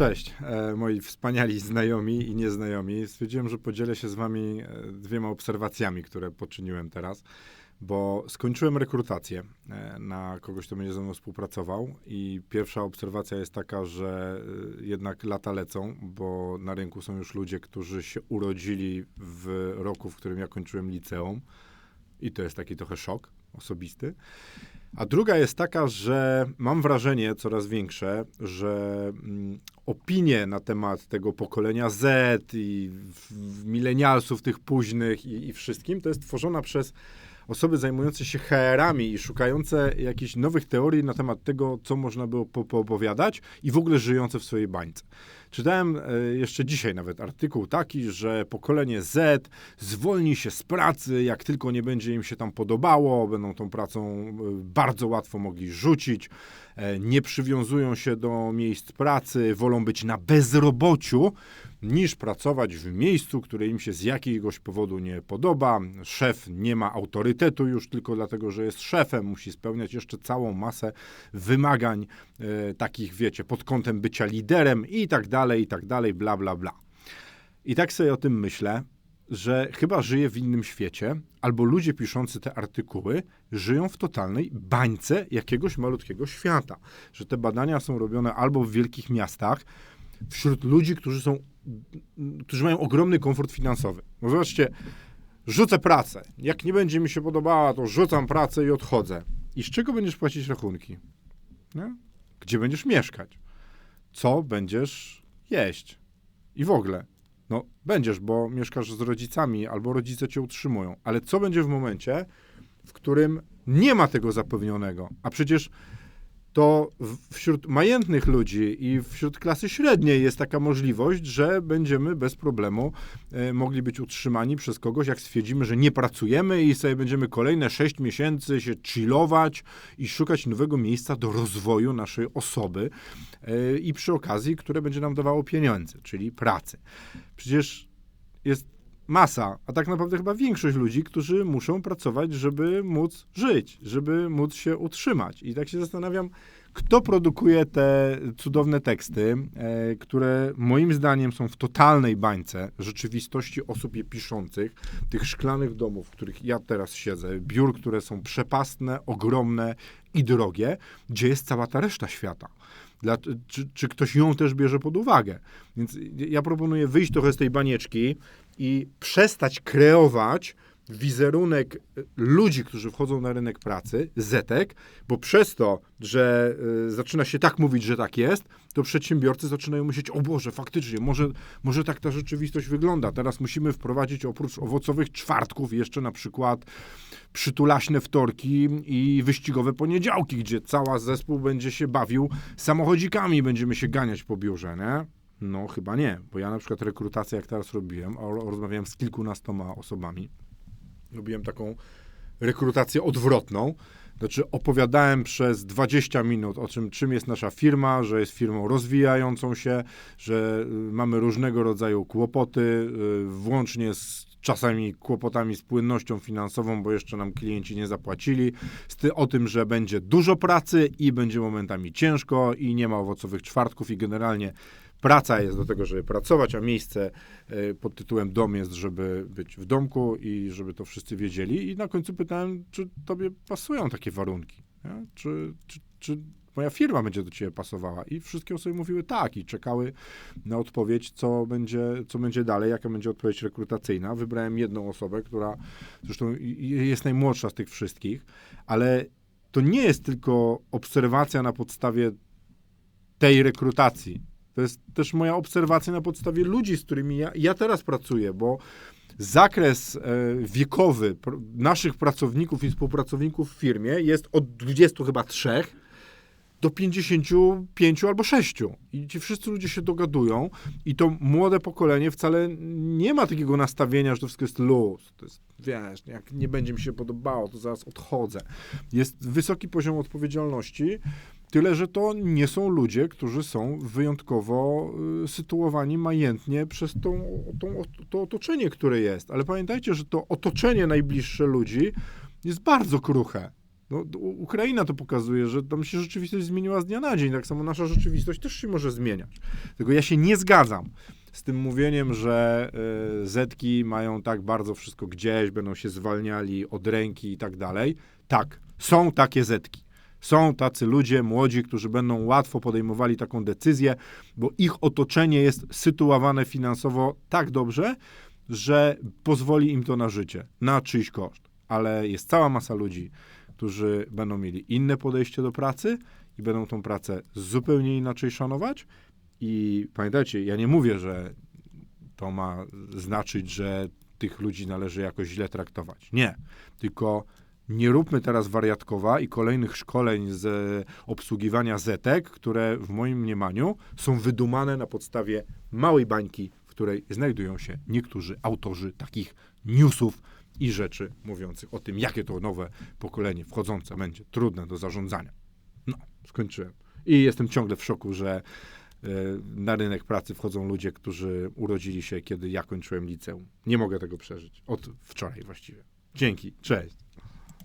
Cześć, e, moi wspaniali znajomi i nieznajomi. Stwierdziłem, że podzielę się z wami e, dwiema obserwacjami, które poczyniłem teraz, bo skończyłem rekrutację e, na kogoś, kto będzie ze mną współpracował i pierwsza obserwacja jest taka, że jednak lata lecą, bo na rynku są już ludzie, którzy się urodzili w roku, w którym ja kończyłem liceum i to jest taki trochę szok osobisty. A druga jest taka, że mam wrażenie coraz większe, że mm, opinie na temat tego pokolenia Z i milenialsów tych późnych i, i wszystkim, to jest tworzona przez osoby zajmujące się HR-ami i szukające jakichś nowych teorii na temat tego, co można było po- poopowiadać i w ogóle żyjące w swojej bańce. Czytałem e, jeszcze dzisiaj nawet artykuł taki, że pokolenie Z zwolni się z pracy, jak tylko nie będzie im się tam podobało, będą tą pracą e, bardzo łatwo mogli rzucić, e, nie przywiązują się do miejsc pracy, wolą być na bezrobociu, niż pracować w miejscu, które im się z jakiegoś powodu nie podoba. Szef nie ma autorytetu już tylko dlatego, że jest szefem, musi spełniać jeszcze całą masę wymagań e, takich, wiecie, pod kątem bycia liderem i tak dalej, i tak dalej, bla, bla, bla. I tak sobie o tym myślę, że chyba żyję w innym świecie, albo ludzie piszący te artykuły żyją w totalnej bańce jakiegoś malutkiego świata. Że te badania są robione albo w wielkich miastach, wśród ludzi, którzy są, którzy mają ogromny komfort finansowy. Bo zobaczcie, rzucę pracę. Jak nie będzie mi się podobała, to rzucam pracę i odchodzę. I z czego będziesz płacić rachunki? Nie? Gdzie będziesz mieszkać? Co będziesz jeść? I w ogóle. No, będziesz, bo mieszkasz z rodzicami albo rodzice cię utrzymują. Ale co będzie w momencie, w którym nie ma tego zapewnionego? A przecież to wśród majętnych ludzi i wśród klasy średniej jest taka możliwość, że będziemy bez problemu e, mogli być utrzymani przez kogoś, jak stwierdzimy, że nie pracujemy i sobie będziemy kolejne 6 miesięcy się chillować i szukać nowego miejsca do rozwoju naszej osoby e, i przy okazji, które będzie nam dawało pieniądze, czyli pracy. Przecież jest masa, a tak naprawdę chyba większość ludzi, którzy muszą pracować, żeby móc żyć, żeby móc się utrzymać. I tak się zastanawiam, kto produkuje te cudowne teksty, e, które moim zdaniem są w totalnej bańce rzeczywistości osób je piszących, tych szklanych domów, w których ja teraz siedzę, biur, które są przepastne, ogromne i drogie, gdzie jest cała ta reszta świata. Dla, czy, czy ktoś ją też bierze pod uwagę? Więc ja proponuję wyjść trochę z tej banieczki i przestać kreować wizerunek ludzi, którzy wchodzą na rynek pracy, zetek, bo przez to, że y, zaczyna się tak mówić, że tak jest, to przedsiębiorcy zaczynają myśleć, o Boże, faktycznie, może, może tak ta rzeczywistość wygląda. Teraz musimy wprowadzić oprócz owocowych czwartków jeszcze na przykład przytulaśne wtorki i wyścigowe poniedziałki, gdzie cała zespół będzie się bawił samochodzikami, będziemy się ganiać po biurze, nie? No, chyba nie, bo ja na przykład rekrutację, jak teraz robiłem, a ro- rozmawiałem z kilkunastoma osobami, robiłem taką rekrutację odwrotną. Znaczy, opowiadałem przez 20 minut o czym, czym jest nasza firma, że jest firmą rozwijającą się, że y, mamy różnego rodzaju kłopoty, y, włącznie z czasami kłopotami z płynnością finansową, bo jeszcze nam klienci nie zapłacili, z ty, o tym, że będzie dużo pracy i będzie momentami ciężko i nie ma owocowych czwartków i generalnie praca jest do tego, żeby pracować, a miejsce e, pod tytułem dom jest, żeby być w domku i żeby to wszyscy wiedzieli. I na końcu pytałem, czy tobie pasują takie warunki? Czy, czy, czy moja firma będzie do ciebie pasowała? I wszystkie osoby mówiły tak i czekały na odpowiedź, co będzie, co będzie dalej, jaka będzie odpowiedź rekrutacyjna. Wybrałem jedną osobę, która zresztą jest najmłodsza z tych wszystkich, ale to nie jest tylko obserwacja na podstawie tej rekrutacji. To jest też moja obserwacja na podstawie ludzi, z którymi ja, ja teraz pracuję, bo zakres e, wiekowy pr- naszych pracowników i współpracowników w firmie jest od 20 chyba trzech do 55 albo 6. I ci wszyscy ludzie się dogadują i to młode pokolenie wcale nie ma takiego nastawienia, że to wszystko jest luz. To jest, wiesz, jak nie będzie mi się podobało, to zaraz odchodzę. Jest wysoki poziom odpowiedzialności, tyle, że to nie są ludzie, którzy są wyjątkowo y, sytuowani majętnie przez tą, tą, to otoczenie, które jest. Ale pamiętajcie, że to otoczenie najbliższe ludzi jest bardzo kruche. No, Ukraina to pokazuje, że tam się rzeczywistość zmieniła z dnia na dzień. Tak samo nasza rzeczywistość też się może zmieniać. Tylko ja się nie zgadzam z tym mówieniem, że y, Zetki mają tak bardzo wszystko gdzieś, będą się zwalniali od ręki i tak dalej. Tak, są takie Zetki. Są tacy ludzie młodzi, którzy będą łatwo podejmowali taką decyzję, bo ich otoczenie jest sytuowane finansowo tak dobrze, że pozwoli im to na życie, na czyjś koszt. Ale jest cała masa ludzi, którzy będą mieli inne podejście do pracy i będą tą pracę zupełnie inaczej szanować. I pamiętajcie, ja nie mówię, że to ma znaczyć, że tych ludzi należy jakoś źle traktować. Nie. Tylko nie róbmy teraz wariatkowa i kolejnych szkoleń z obsługiwania zetek, które w moim mniemaniu są wydumane na podstawie małej bańki, w której znajdują się niektórzy autorzy takich newsów i rzeczy mówiących o tym, jakie to nowe pokolenie wchodzące będzie trudne do zarządzania. No, skończyłem. I jestem ciągle w szoku, że e, na rynek pracy wchodzą ludzie, którzy urodzili się, kiedy ja kończyłem liceum. Nie mogę tego przeżyć. Od wczoraj właściwie. Dzięki. Cześć.